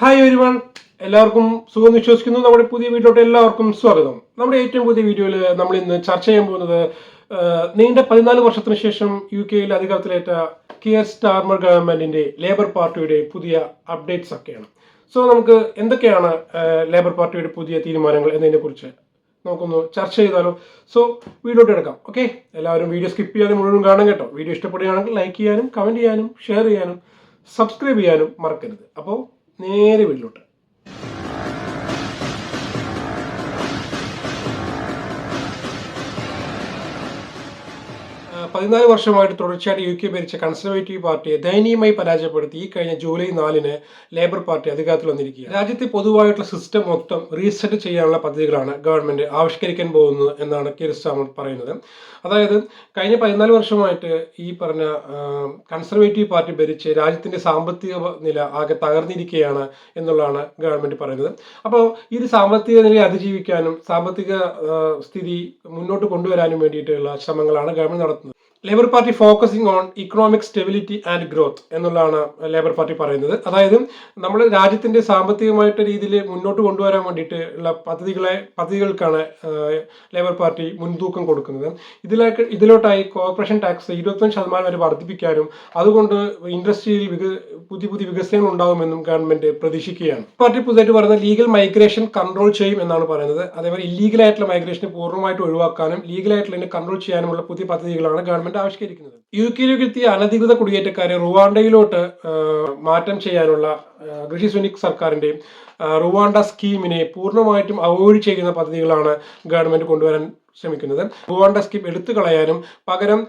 Hi everyone എല്ലാവർക്കും സുഖം വിശ്വസിക്കുന്നു. നമ്മുടെ പുതിയ വീഡിയോട്ട് എല്ലാവർക്കും സ്വാഗതം. നമ്മുടെ ഏറ്റവും പുതിയ വീഡിയോയിൽ നമ്മൾ ഇന്ന് ചർച്ച ചെയ്യാൻ പോകുന്നത് നീണ്ട പതിനാല് വർഷത്തിന് ശേഷം യു കെയിൽ അധികാരത്തിലേറ്റ കിയർ സ്റ്റാർമർ ഗവൺമെന്റിന്റെ ലേബർ പാർട്ടിയുടെ പുതിയ അപ്ഡേറ്റ്സ് ഒക്കെയാണ്. സോ നമുക്ക് എന്തൊക്കെയാണ് ലേബർ പാർട്ടിയുടെ പുതിയ തീരുമാനങ്ങൾ എന്നതിനെ കുറിച്ച് നമുക്കൊന്ന് ചർച്ച ചെയ്താലോ? സോ വീഡിയോട്ട് എടുക്കാം ഓക്കെ എല്ലാവരും വീഡിയോ സ്കിപ്പ് ചെയ്യാതെ മുഴുവൻ കാണാൻ കേട്ടോ. വീഡിയോ ഇഷ്ടപ്പെടുകയാണെങ്കിൽ ലൈക്ക് ചെയ്യാനും കമന്റ് ചെയ്യാനും ഷെയർ ചെയ്യാനും സബ്സ്ക്രൈബ് ചെയ്യാനും മറക്കരുത്. അപ്പോൾ നേരെ വീട്ടിലോട്ട്. പതിനാല് വർഷമായിട്ട് തുടർച്ചയായിട്ട് യു കെ ഭരിച്ച കൺസർവേറ്റീവ് പാർട്ടിയെ ദയനീയമായി പരാജയപ്പെടുത്തി. ഈ കഴിഞ്ഞ ജൂലൈ നാലിന് ലേബർ പാർട്ടി അധികാരത്തിൽ വന്നിരിക്കുക രാജ്യത്തെ പൊതുവായിട്ടുള്ള സിസ്റ്റം മൊത്തം റീസെറ്റ് ചെയ്യാനുള്ള പദ്ധതികളാണ് ഗവൺമെന്റ് ആവിഷ്കരിക്കാൻ പോകുന്നത് എന്നാണ് കിർ സാമൺ പറയുന്നത്. അതായത് കഴിഞ്ഞ പതിനാല് വർഷമായിട്ട് ഈ പറഞ്ഞ കൺസർവേറ്റീവ് പാർട്ടി ഭരിച്ച് രാജ്യത്തിന്റെ സാമ്പത്തിക നില ആകെ തകർന്നിരിക്കുകയാണ് എന്നുള്ളതാണ് ഗവൺമെന്റ് പറയുന്നത്. അപ്പോൾ ഈ ഒരു സാമ്പത്തിക നിലയെ അതിജീവിക്കാനും സാമ്പത്തിക സ്ഥിതി മുന്നോട്ട് കൊണ്ടുവരാനും വേണ്ടിയിട്ടുള്ള ശ്രമങ്ങളാണ് ഗവൺമെന്റ് നടത്തുന്നത്. Labour party focusing on economic stability and growth എന്നുള്ളതാണ് ലേബർ പാർട്ടി പറയുന്നത്. അതായത് നമ്മൾ രാജ്യത്തിന്റെ സാമ്പത്തികമായിട്ട് രീതിയിൽ മുന്നോട്ട് കൊണ്ടുവരാൻ വേണ്ടിയിട്ട് ഉള്ള പദ്ധതികളെ പദ്ധതികൾക്കാണ് ലേബർ പാർട്ടി മുൻതൂക്കം കൊടുക്കുന്നത്. ഇതിലേക്ക് ഇതിലോട്ടായി കോർപ്പറേഷൻ ടാക്സ് ഇരുപത്തഞ്ച് ശതമാനം വരെ വർദ്ധിപ്പിക്കാനും അതുകൊണ്ട് ഇൻഡസ്ട്രിയിൽ വിക പുതിയ പുതിയ വികസനങ്ങൾ ഉണ്ടാകുമെന്നും ഗവൺമെന്റ് പ്രതീക്ഷിക്കുകയാണ്. പാർട്ടി പുതുതായിട്ട് പറയുന്നത് ലീഗൽ മൈഗ്രേഷൻ കൺട്രോൾ ചെയ്യും എന്നാണ് പറയുന്നത്. അതേപോലെ ഇല്ലീഗലായിട്ടുള്ള മൈഗ്രേഷനെ പൂർണമായിട്ട് ഒഴിവാക്കാനും ലീഗൽ ആയിട്ടുള്ള കൺട്രോൾ ചെയ്യാനുമുള്ള പുതിയ പദ്ധതികളാണ് ഗവൺമെന്റ് ആവിഷ്കരിക്കുന്നത്. യു കെയിലേക്ക് എത്തിയ അനധികൃത കുടിയേറ്റക്കാരെ റുവാണ്ടയിലോട്ട് മാറ്റം ചെയ്യാനുള്ള ഗ്രിഷി സുനിക് സർക്കാരിന്റെയും റുവാണ്ട സ്കീമിനെ പൂർണമായിട്ടും അവോയ്ഡ് ചെയ്യുന്ന പദ്ധതികളാണ് ഗവൺമെന്റ് കൊണ്ടുവരാൻ ശ്രമിക്കുന്നത്. റുവാണ്ട സ്കീം എടുത്തു കളയാനും പകരം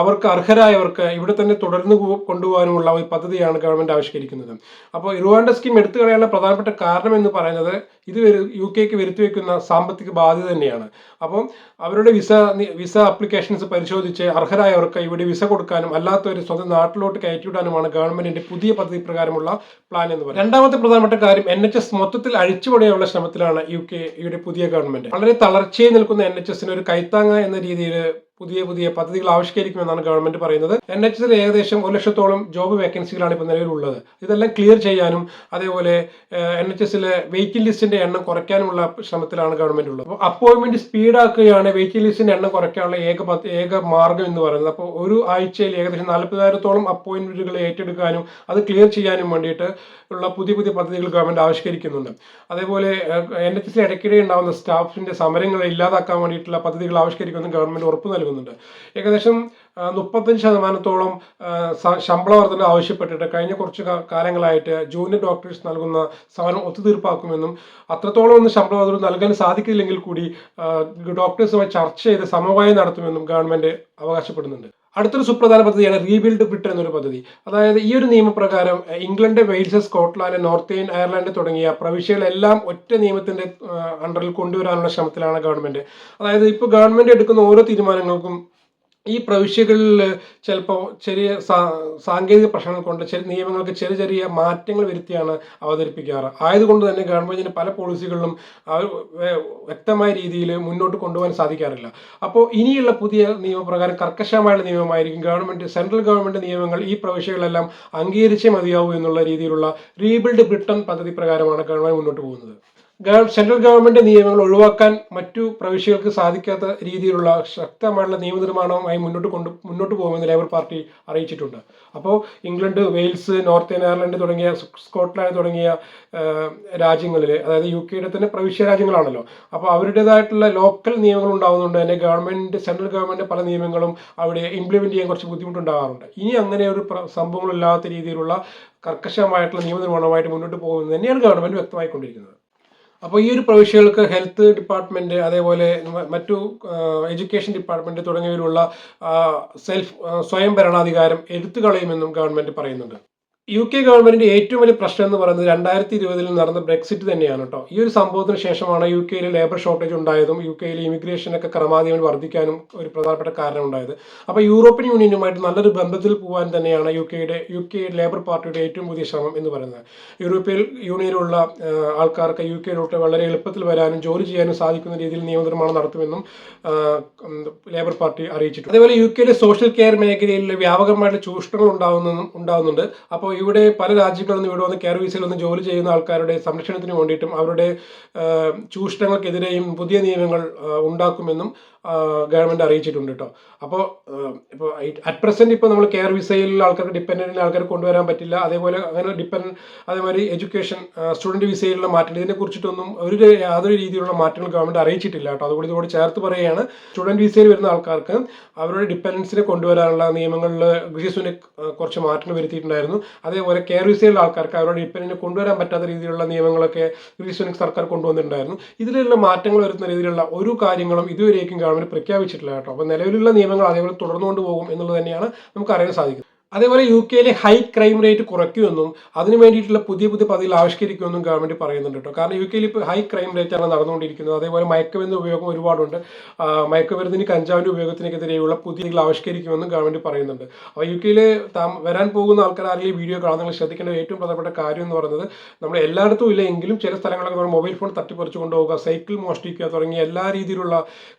അവർക്ക് അർഹരായവർക്ക് ഇവിടെ തന്നെ തുടർന്ന് കൊണ്ടുപോകാനുമുള്ള ഒരു പദ്ധതിയാണ് ഗവൺമെന്റ് ആവിഷ്കരിക്കുന്നത്. അപ്പോൾ റുവാണ്ട സ്കീം എടുത്തു കളയാനുള്ള പ്രധാനപ്പെട്ട കാരണം എന്ന് പറയുന്നത് ഇത് യു കെക്ക് വരുത്തി വെക്കുന്ന സാമ്പത്തിക ബാധ്യത തന്നെയാണ്. അപ്പം അവരുടെ വിസ വിസ അപ്ലിക്കേഷൻസ് പരിശോധിച്ച് അർഹരായവർക്ക് ഇവിടെ വിസ കൊടുക്കാനും അല്ലാത്തവർ സ്വന്തം നാട്ടിലോട്ട് കയറ്റിവിടാനുമാണ് ഗവൺമെന്റിന്റെ പുതിയ പദ്ധതി പ്രകാരമുള്ള പ്ലാൻ എന്ന് പറയുന്നത്. രണ്ടാമത്തെ പ്രധാനപ്പെട്ട കാര്യം എൻ എച്ച് എസ് മൊത്തത്തിൽ അഴിച്ചുപണിയാനുള്ള ശ്രമത്തിലാണ് യു കെ കെയുടെ പുതിയ ഗവൺമെന്റ്. വളരെ തളർച്ചയിൽ നിൽക്കുന്ന എൻ എച്ച് എസിന് ഒരു കൈത്താങ്ങ എന്ന രീതിയിൽ പുതിയ പുതിയ പദ്ധതികൾ ആവിഷ്കരിക്കുമെന്നാണ് ഗവൺമെന്റ് പറയുന്നത്. എൻ എച്ച് എസിൽ ഏകദേശം ഒരു ലക്ഷത്തോളം ജോബ് വേക്കൻസികളാണ് ഇപ്പോൾ നിലവിലുള്ളത്. ഇതെല്ലാം ക്ലിയർ ചെയ്യാനും അതേപോലെ എൻ എച്ച് എസിലെ വെയിറ്റിംഗ് ലിസ്റ്റിന്റെ എണ്ണം കുറയ്ക്കാനുമുള്ള ശ്രമത്തിലാണ് ഗവൺമെന്റ് ഉള്ളത്. അപ്പോൾ അപ്പോയിൻമെന്റ് സ്പീഡാക്കുകയാണ് വെയിറ്റിംഗ് ലിസ്റ്റിന്റെ എണ്ണം കുറയ്ക്കാനുള്ള ഏക ഏക മാർഗം എന്ന് പറയുന്നത്. അപ്പോൾ ഒരു ആഴ്ചയിൽ ഏകദേശം നാൽപ്പതിനായിരത്തോളം അപ്പോയിൻമെന്റുകൾ ഏറ്റെടുക്കാനും അത് ക്ലിയർ ചെയ്യാനും വേണ്ടിയിട്ട് ഉള്ള പുതിയ പുതിയ പദ്ധതികൾ ഗവൺമെന്റ് ആവിഷ്കരിക്കുന്നുണ്ട്. അതേപോലെ എൻ എച്ച് എസിൽ ഇടയ്ക്കിടെ ഉണ്ടാകുന്ന സ്റ്റാഫിന്റെ സമരങ്ങൾ ഇല്ലാതാക്കാൻ വേണ്ടിയിട്ടുള്ള പദ്ധതികൾ ആവിഷ്കരിക്കുമെന്ന് ഗവൺമെന്റ് ഉറപ്പ് നൽകുന്നുണ്ട് ഏകദേശം മുപ്പത്തഞ്ച് ശതമാനത്തോളം ശമ്പള വർധന ആവശ്യപ്പെട്ടിട്ട് കഴിഞ്ഞ കുറച്ച് കാലങ്ങളായിട്ട് ജൂനിയർ ഡോക്ടേഴ്സ് നൽകുന്ന സമരം ഒത്തുതീർപ്പാക്കുമെന്നും അത്രത്തോളം ഒന്നും ശമ്പള വർധന നൽകാൻ സാധിക്കില്ലെങ്കിൽ കൂടി ഡോക്ടേഴ്സുമായി ചർച്ച ചെയ്ത് സമവായം നടത്തുമെന്നും ഗവൺമെന്റ് അവകാശപ്പെടുന്നുണ്ട്. അടുത്തൊരു സുപ്രധാന പദ്ധതിയാണ് റീബിൽഡ് ബ്രിട്ടൻ എന്നൊരു പദ്ധതി. അതായത് ഈ ഒരു നിയമപ്രകാരം England Wales Scotland North Ireland തുടങ്ങിയ പ്രവിശ്യകളെല്ലാം ഒറ്റ നിയമത്തിന്റെ അണ്ടറിൽ കൊണ്ടുവരാനുള്ള ശ്രമത്തിലാണ് ഗവൺമെന്റ്. അതായത് ഇപ്പോൾ ഗവൺമെന്റ് എടുക്കുന്ന ഓരോ തീരുമാനങ്ങൾക്കും ഈ പ്രവിശ്യകളിൽ ചിലപ്പോൾ ചെറിയ സാങ്കേതിക പ്രശ്നങ്ങൾ കൊണ്ട് ചെറിയ നിയമങ്ങൾക്ക് ചെറിയ ചെറിയ മാറ്റങ്ങൾ വരുത്തിയാണ് അവതരിപ്പിക്കാറ്. ആയതുകൊണ്ട് തന്നെ ഗവൺമെന്റിന് പല പോളിസികളിലും വ്യക്തമായ രീതിയിൽ മുന്നോട്ട് കൊണ്ടുപോകാൻ സാധിക്കാറില്ല. അപ്പോൾ ഇനിയുള്ള പുതിയ നിയമപ്രകാരം കർക്കശമായുള്ള നിയമമായിരിക്കും ഗവൺമെന്റ് സെൻട്രൽ ഗവൺമെന്റ് നിയമങ്ങൾ ഈ പ്രവിശ്യകളെല്ലാം അംഗീകരിച്ചേ മതിയാവൂ എന്നുള്ള രീതിയിലുള്ള റീബിൽഡ് ബ്രിട്ടൻ പദ്ധതി പ്രകാരമാണ് ഗവൺമെന്റ് മുന്നോട്ട് പോകുന്നത്. സെൻട്രൽ ഗവൺമെന്റ് നിയമങ്ങൾ ഒഴിവാക്കാൻ മറ്റു പ്രവിശ്യകൾക്ക് സാധിക്കാത്ത രീതിയിലുള്ള ശക്തമായുള്ള നിയമനിർമ്മാണവുമായി മുന്നോട്ട് കൊണ്ട് മുന്നോട്ട് പോകുമെന്ന് ലേബർ പാർട്ടി അറിയിച്ചിട്ടുണ്ട്. അപ്പോൾ ഇംഗ്ലണ്ട് വെയിൽസ് നോർത്തേൺ അയർലൻഡ് തുടങ്ങിയ സ്കോട്ട്ലാൻഡ് തുടങ്ങിയ രാജ്യങ്ങളിൽ അതായത് യു കെയുടെ തന്നെ പ്രവിശ്യ രാജ്യങ്ങളാണല്ലോ. അപ്പോൾ അവരുടേതായിട്ടുള്ള ലോക്കൽ നിയമങ്ങൾ ഉണ്ടാകുന്നുണ്ട് തന്നെ ഗവൺമെന്റ് സെൻട്രൽ ഗവൺമെന്റ് പല നിയമങ്ങളും അവിടെ ഇംപ്ലിമെന്റ് ചെയ്യാൻ കുറച്ച് ബുദ്ധിമുട്ടുണ്ടാകാറുണ്ട്. ഇനി അങ്ങനെ ഒരു സംഭവങ്ങളില്ലാത്ത രീതിയിലുള്ള കർക്കശമായിട്ടുള്ള നിയമനിർമ്മാണമായിട്ട് മുന്നോട്ട് പോകുമെന്ന് തന്നെയാണ് ഗവൺമെന്റ് വ്യക്തമായിക്കൊണ്ടിരിക്കുന്നത്. അപ്പോൾ ഈ ഒരു പ്രവിശ്യകൾക്ക് ഹെൽത്ത് ഡിപ്പാർട്ട്മെന്റ് അതേപോലെ മറ്റു എഡ്യൂക്കേഷൻ ഡിപ്പാർട്ട്മെന്റ് തുടങ്ങിയവരുള്ള സെൽഫ് സ്വയം ഭരണാധികാരം എടുത്തു കളയുമെന്നും ഗവൺമെന്റ് പറയുന്നുണ്ട്. യു കെ ഗവൺമെന്റിന്റെ ഏറ്റവും വലിയ പ്രശ്നം എന്ന് പറയുന്നത് രണ്ടായിരത്തി ഇരുപതിൽ നടന്ന ബ്രെക്സിറ്റ് തന്നെയാണ് കേട്ടോ ഈ ഒരു സംഭവത്തിന് ശേഷമാണ് യു കെയിൽ ലേബർ ഷോർട്ടേജ് ഉണ്ടായതും യു കെയിൽ ഇമിഗ്രേഷൻ ഒക്കെ ക്രമാതീതം വർദ്ധിക്കാനും ഒരു പ്രധാനപ്പെട്ട കാരണം ഉണ്ടായത്. അപ്പോൾ യൂറോപ്യൻ യൂണിയനുമായിട്ട് നല്ലൊരു ബന്ധത്തിൽ പോകാൻ തന്നെയാണ് യു കെയുടെ യു കെ ലേബർ പാർട്ടിയുടെ ഏറ്റവും പുതിയ ശ്രമം എന്ന് പറയുന്നത്. യൂറോപ്യൻ യൂണിയനിലുള്ള ആൾക്കാർക്ക് യു കെയിലോട്ട് വളരെ എളുപ്പത്തിൽ വരാനും ജോലി ചെയ്യാനും സാധിക്കുന്ന രീതിയിൽ നിയമനിർമ്മാണം നടത്തുമെന്നും ലേബർ പാർട്ടി അറിയിച്ചിട്ടുണ്ട്. അതേപോലെ യു കെയിലെ സോഷ്യൽ കെയർ മേഖലയിൽ വ്യാപകമായിട്ട് ചൂഷണങ്ങൾ ഉണ്ടാകുന്നതും ഉണ്ടാകുന്നുണ്ട് അപ്പോൾ ഇവിടെ പല രാജ്യങ്ങളിൽ നിന്ന് ഇവിടെ വന്ന് കെയർ വിസയിൽ വന്ന് ജോലി ചെയ്യുന്ന ആൾക്കാരുടെ സംരക്ഷണത്തിന് വേണ്ടിയിട്ടും അവരുടെ ചൂഷണങ്ങൾക്കെതിരെയും പുതിയ നിയമങ്ങൾ ഉണ്ടാക്കുമെന്നും ഗവൺമെന്റ് അറിയിച്ചിട്ടുണ്ട് കേട്ടോ അപ്പോൾ ഇപ്പോൾ അറ്റ് പ്രസന്റ് ഇപ്പോൾ നമ്മൾ കെയർ വിസയിൽ ആൾക്കാർക്ക് ഡിപ്പെൻഡന്റ് ആൾക്കാർ കൊണ്ടുവരാൻ പറ്റില്ല. അതേപോലെ അങ്ങനെ ഡിപ്പെൻഡ് അതേമാതിരി എഡ്യൂക്കേഷൻ സ്റ്റുഡന്റ് വിസയിലുള്ള മാറ്റങ്ങൾ ഇതിനെ കുറിച്ചിട്ടൊന്നും ഒരു യാതൊരു രീതിയിലുള്ള മാറ്റങ്ങൾ ഗവൺമെന്റ് അറിയിച്ചിട്ടില്ല കേട്ടോ അതുകൂടി ഇതോട് ചേർത്ത് പറയുകയാണ്. സ്റ്റുഡന്റ് വിസയിൽ വരുന്ന ആൾക്കാർക്ക് അവരുടെ ഡിപ്പെൻഡൻസിനെ കൊണ്ടുവരാനുള്ള നിയമങ്ങളിൽ ഗ്രീസിനെ കുറച്ച് മാറ്റങ്ങൾ വരുത്തിയിട്ടുണ്ടായിരുന്നു. അതേപോലെ കെയർ വിസയിലുള്ള ആൾക്കാർക്ക് അവരുടെ ഡിപ്പെൻഡിനെ കൊണ്ടുവരാൻ പറ്റാത്ത രീതിയിലുള്ള നിയമങ്ങളൊക്കെ ഗ്രീസ് സർക്കാർ കൊണ്ടുവന്നിട്ടുണ്ടായിരുന്നു. ഇതിലുള്ള മാറ്റങ്ങൾ വരുത്തുന്ന രീതിയിലുള്ള ഒരു കാര്യങ്ങളും ഇതുവരേക്കും ഗവൺമെന്റ് പ്രഖ്യാപിച്ചിട്ടില്ല കേട്ടോ. അപ്പോൾ നിലവിലുള്ള നിയമങ്ങൾ അതേപോലെ തുടർന്നുകൊണ്ട് പോകും എന്നുള്ളത് തന്നെയാണ് നമുക്ക് അറിയാൻ സാധിക്കുന്നത്. അതേപോലെ യു കെയിലെ ഹൈ ക്രൈം റേറ്റ് കുറയ്ക്കുമെന്നും അതിനു വേണ്ടിയിട്ടുള്ള പുതിയ പുതിയ പദ്ധതികൾ ആവിഷ്കരിക്കുമെന്നും ഗവൺമെന്റ് പറയുന്നുണ്ട് കേട്ടോ. കാരണം യു കെയിൽ ഇപ്പോൾ ഹൈ ക്രൈം റേറ്റ് ആണ് നടന്നുകൊണ്ടിരിക്കുന്നത്. അതേപോലെ മയക്കുമരുന്ന് ഉപയോഗം ഒരുപാടുണ്ട്. മയക്കുമരുന്നിന് കഞ്ചാവിന്റെ ഉപയോഗത്തിനെതിരെയുള്ള പുതിയ ആവിഷ്കരിക്കുമെന്നും ഗവൺമെന്റ് പറയുന്നുണ്ട്. അപ്പോൾ യു കെയിൽ വരാൻ പോകുന്ന ആൾക്കാർ ആരെങ്കിലും വീഡിയോ കാണുന്ന ശ്രദ്ധിക്കേണ്ട ഏറ്റവും പ്രധാനപ്പെട്ട കാര്യം എന്ന് പറയുന്നത് നമ്മൾ എല്ലായിടത്തും ഇല്ല എങ്കിലും ചില സ്ഥലങ്ങളൊക്കെ നമ്മൾ മൊബൈൽ ഫോൺ തട്ടിപ്പറിച്ചു കൊണ്ടുപോകുക സൈക്കിൾ മോഷ്ടിക്കുക തുടങ്ങിയ എല്ലാ രീതിയിലുള്ള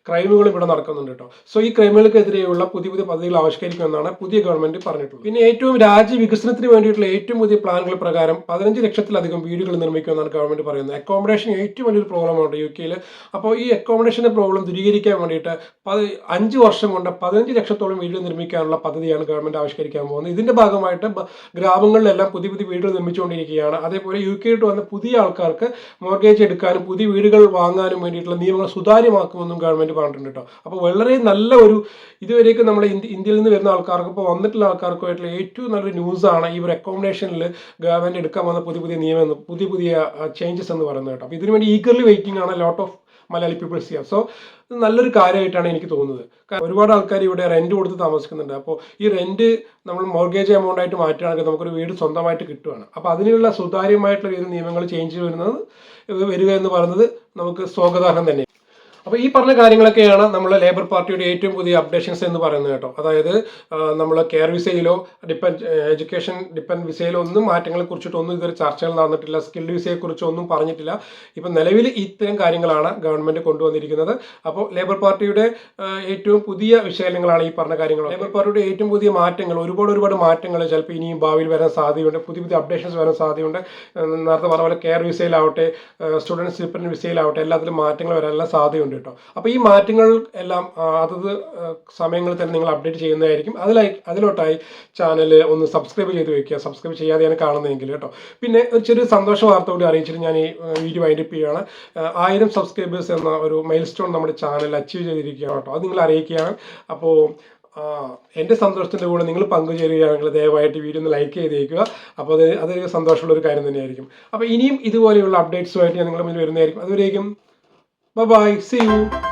ക്രൈമുകളും ഇവിടെ നടക്കുന്നുണ്ട് കേട്ടോ. സോ ഈ ക്രൈമുകൾക്കെതിരെയുള്ള പുതിയ പുതിയ പദ്ധതികൾ ആവിഷ്കരിക്കുമെന്നാണ് പുതിയ ഗവൺമെന്റ് പറഞ്ഞിട്ടുള്ളത്. പിന്നെ ഏറ്റവും രാജ്യ വികസനത്തിന് വേണ്ടിയിട്ടുള്ള ഏറ്റവും പുതിയ പ്ലാനുകൾ പ്രകാരം പതിനഞ്ച് ലക്ഷത്തിലധികം വീടുകൾ നിർമ്മിക്കുമെന്നാണ് ഗവൺമെന്റ് പറയുന്നത്. അക്കോമഡേഷൻ ഏറ്റവും വലിയൊരു പ്രോബ്ലമാണ് യു കെയിൽ അപ്പോൾ ഈ അക്കോമഡേഷന്റെ പ്രോബ്ലം ദൂരീകരിക്കാൻ വേണ്ടിയിട്ട് പത് അഞ്ച് വർഷം കൊണ്ട് പതിനഞ്ച് ലക്ഷത്തോളം വീടുകൾ നിർമ്മിക്കാനുള്ള പദ്ധതിയാണ് ഗവൺമെന്റ് ആവിഷ്കരിക്കാൻ പോകുന്നത്. ഇതിന്റെ ഭാഗമായിട്ട് ഗ്രാമങ്ങളിലെല്ലാം പുതിയ പുതിയ വീടുകൾ നിർമ്മിച്ചുകൊണ്ടിരിക്കുകയാണ്. അതേപോലെ യു കെയിട്ട് വന്ന പുതിയ ആൾക്കാർക്ക് മോർഗേജ് എടുക്കാനും പുതിയ വീടുകൾ വാങ്ങാനും വേണ്ടിയിട്ടുള്ള നിയമങ്ങൾ സുതാര്യമാക്കുമെന്നും ഗവൺമെന്റ് പറഞ്ഞിട്ടുണ്ട് കേട്ടോ. അപ്പോൾ വളരെ നല്ല ഒരു ഇതുവരേക്കും നമ്മുടെ ഇന്ത്യയിൽ നിന്ന് വരുന്ന ആൾക്കാർക്ക് ഇപ്പോൾ വന്നിട്ടുള്ള ആൾക്കാർക്കുമായിട്ടുള്ള ഏറ്റവും നല്ലൊരു ന്യൂസാണ് ഈ ഒരു അക്കോമഡേഷനിൽ ഗവൺമെന്റ് എടുക്കാൻ വന്ന പുതിയ പുതിയ നിയമം പുതിയ പുതിയ ചേഞ്ചസ് എന്ന് പറയുന്നത് കേട്ടോ. അപ്പോൾ ഇതിനുവേണ്ടി ഈഗർലി വെയിറ്റിംഗ് ആണ് ലോട്ട് ഓഫ് മലയാളി പീപ്പിൾസ് ചെയ്യാം സോ നല്ലൊരു കാര്യമായിട്ടാണ് എനിക്ക് തോന്നുന്നത്. കാരണം ഒരുപാട് ആൾക്കാർ ഇവിടെ റെന്റ് കൊടുത്ത് താമസിക്കുന്നുണ്ട്. അപ്പോൾ ഈ റെന്റ് നമ്മൾ മോർഗേജ് എമൗണ്ട് ആയിട്ട് മാറ്റുകയാണെങ്കിൽ നമുക്കൊരു വീട് സ്വന്തമായിട്ട് കിട്ടുകയാണ് അപ്പോൾ അതിനുള്ള സുതാര്യമായിട്ടുള്ള ഒരു നിയമങ്ങൾ ചേഞ്ച് വരുന്നത് വരിക എന്ന് പറയുന്നത് നമുക്ക് സ്വാഗതാർഹം തന്നെ അപ്പോൾ ഈ പറഞ്ഞ കാര്യങ്ങളൊക്കെയാണ് നമ്മൾ ലേബർ പാർട്ടിയുടെ ഏറ്റവും പുതിയ അപ്ഡേഷൻസ് എന്ന് പറയുന്നത് കേട്ടോ. അതായത് നമ്മൾ കെയർ വിസയിലോ ഡിപ്പെൻഡ് എഡ്യൂക്കേഷൻ ഡിപ്പെൻഡ് വിസയിലോ ഒന്നും മാറ്റങ്ങളെ കുറിച്ചിട്ടൊന്നും ഇതുവരെ ചർച്ചകൾ നടന്നിട്ടില്ല. സ്കിൽഡ് വിസയെ കുറിച്ചോ ഒന്നും പറഞ്ഞിട്ടില്ല. ഇപ്പം നിലവിൽ ഇത്തരം കാര്യങ്ങളാണ് ഗവൺമെന്റ് കൊണ്ടുവന്നിരിക്കുന്നത്. അപ്പോൾ ലേബർ പാർട്ടിയുടെ ഏറ്റവും പുതിയ വിശകലനങ്ങളാണ് ഈ പറഞ്ഞ കാര്യങ്ങൾ. ലേബർ പാർട്ടിയുടെ ഏറ്റവും പുതിയ മാറ്റങ്ങൾ ഒരുപാട് ഒരുപാട് മാറ്റങ്ങൾ ചിലപ്പോൾ ഇനിയും ഭാവിയിൽ വരാൻ സാധ്യതയുണ്ട്. പുതിയ പുതിയ അപ്ഡേഷൻസ് വരാൻ സാധ്യതയുണ്ട്. നേരത്തെ പറഞ്ഞ പോലെ കെയർ വിസയിലാവട്ടെ സ്റ്റുഡൻസ് ഡിപ്പെൻഡ് വിസയിലാവട്ടെ എല്ലാത്തിലും മാറ്റങ്ങൾ വരാനുള്ള സാധ്യതയുണ്ട്. കേട്ടോ. അപ്പോൾ ഈ മാറ്റങ്ങൾ എല്ലാം അതത് സമയങ്ങളിൽ തന്നെ നിങ്ങൾ അപ്ഡേറ്റ് ചെയ്യുന്നതായിരിക്കും. അതിലായി അതിലോട്ടായി ചാനൽ ഒന്ന് സബ്സ്ക്രൈബ് ചെയ്ത് വെക്കുക. സബ്സ്ക്രൈബ് ചെയ്യാതെയാണ് കാണുന്നതെങ്കിൽ കേട്ടോ. പിന്നെ ഒരു ചെറിയ സന്തോഷ വാർത്ത കൂടി അറിയിച്ചിട്ട് ഞാൻ ഈ വീഡിയോ വൈൻഡപ്പ് ചെയ്യുകയാണ് ആയിരം സബ്സ്ക്രൈബേഴ്സ് എന്ന ഒരു മൈൽ സ്റ്റോൺ നമ്മുടെ ചാനൽ അച്ചീവ് ചെയ്തിരിക്കുകയാണ് കേട്ടോ. അത് നിങ്ങൾ അറിയിക്കുകയാണ്. അപ്പോൾ എന്റെ സന്തോഷത്തിന്റെ കൂടെ നിങ്ങൾ പങ്കുചേരുകയാണെങ്കിൽ ദയവായിട്ട് വീഡിയോ ഒന്ന് ലൈക്ക് ചെയ്തേക്കുക. അപ്പോൾ അത് അതൊരു സന്തോഷമുള്ള ഒരു കാര്യം തന്നെയായിരിക്കും. അപ്പോൾ ഇനിയും ഇതുപോലെയുള്ള അപ്ഡേറ്റ്സുമായിട്ട് ഞാൻ നിങ്ങളുടെ മുന്നിൽ വരുന്നതായിരിക്കും. അതുവരേക്കും ബൈ സി യു